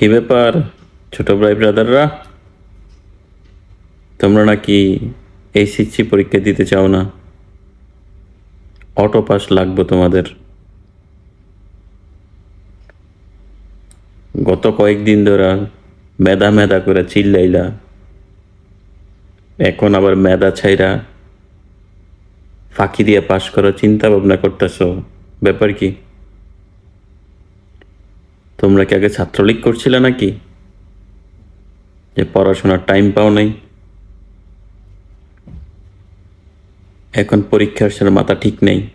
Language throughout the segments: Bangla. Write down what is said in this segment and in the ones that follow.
কি ব্যাপার, ছোট ভাই ব্রাদাররা? তোমরা নাকি এইচএসসি পরীক্ষা দিতে চাও না? অটো পাস লাগবে তোমাদের। গত কয়েকদিন ধরে মেধা মেধা করে চিল্লাইলা। এখন আবার মেধা ছাইরা ফাঁকি দিয়ে পাশ করার চিন্তা ভাবনা করতেছো। ব্যাপার কি? তোমরা কি আগে ছাত্রলীগ করছিলে নাকি? যে পড়াশোনার টাইম পাও নাই। এখন পরীক্ষার সে মাথা ঠিক নেই।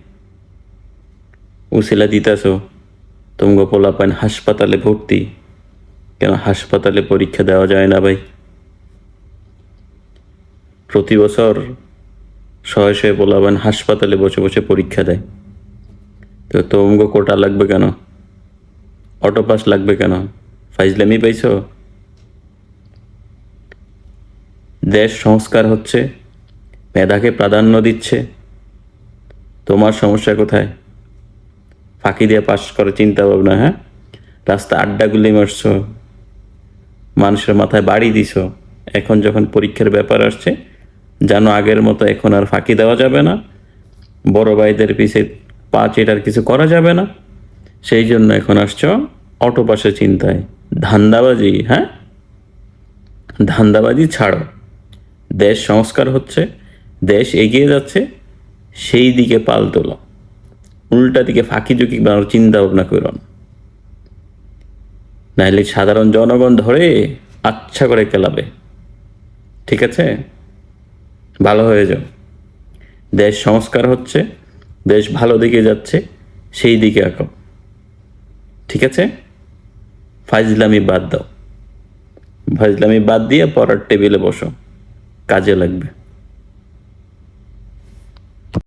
উসিলা দিতেছ তোমগো পোলাপান হাসপাতালে ভর্তি। কেন হাসপাতালে পরীক্ষা দেওয়া যায় না ভাই? প্রতি বছর শয়ে শয়ে পোলাপান হাসপাতালে বসে বসে পরীক্ষা দেয়। তো তোমগো কোটা লাগবে কেন? অটো পাস লাগবে কেন? ফাইজলামি পাইছো দেশ সংস্কার হচ্ছে, মেধাকে প্রাধান্য দিচ্ছে। তোমার সমস্যা কোথায়? ফাঁকি দিয়ে পাশ করে চিন্তা ভাবনা হ্যাঁ? রাস্তা আড্ডাগুলি মারছো, মানুষের মাথায় বাড়ি দিছো। এখন যখন পরীক্ষার ব্যাপার আসছে, জানো আগের মতো এখন আর ফাঁকি দেওয়া যাবে না। বড় ভাইদের পিছে পাঁচ এটার কিছু করা যাবে না। সেই জন্য এখন আসছো। অটো পাসের চিন্তায়। ধান্দাবাজি হ্যাঁ? ধান্দাবাজি ছাড়ো। দেশ সংস্কার হচ্ছে, দেশ এগিয়ে যাচ্ছে, সেই দিকে পাল তোলো। উল্টা দিকে ফাঁকি ঝুঁকি বানানোর চিন্তা ভাবনা করো নাহলে সাধারণ জনগণ ধরে আচ্ছা করে কেলাবে। ঠিক আছে? ভালো হয়ে যাও। দেশ সংস্কার হচ্ছে, দেশ ভালো দিকে যাচ্ছে, সেই দিকে আঁকো। ঠিক আছে? ফাইজলামি বাদ দাও। ফাইজলামি বাদ দিয়ে পড়ার টেবিলে বসো। কাজে লাগবে।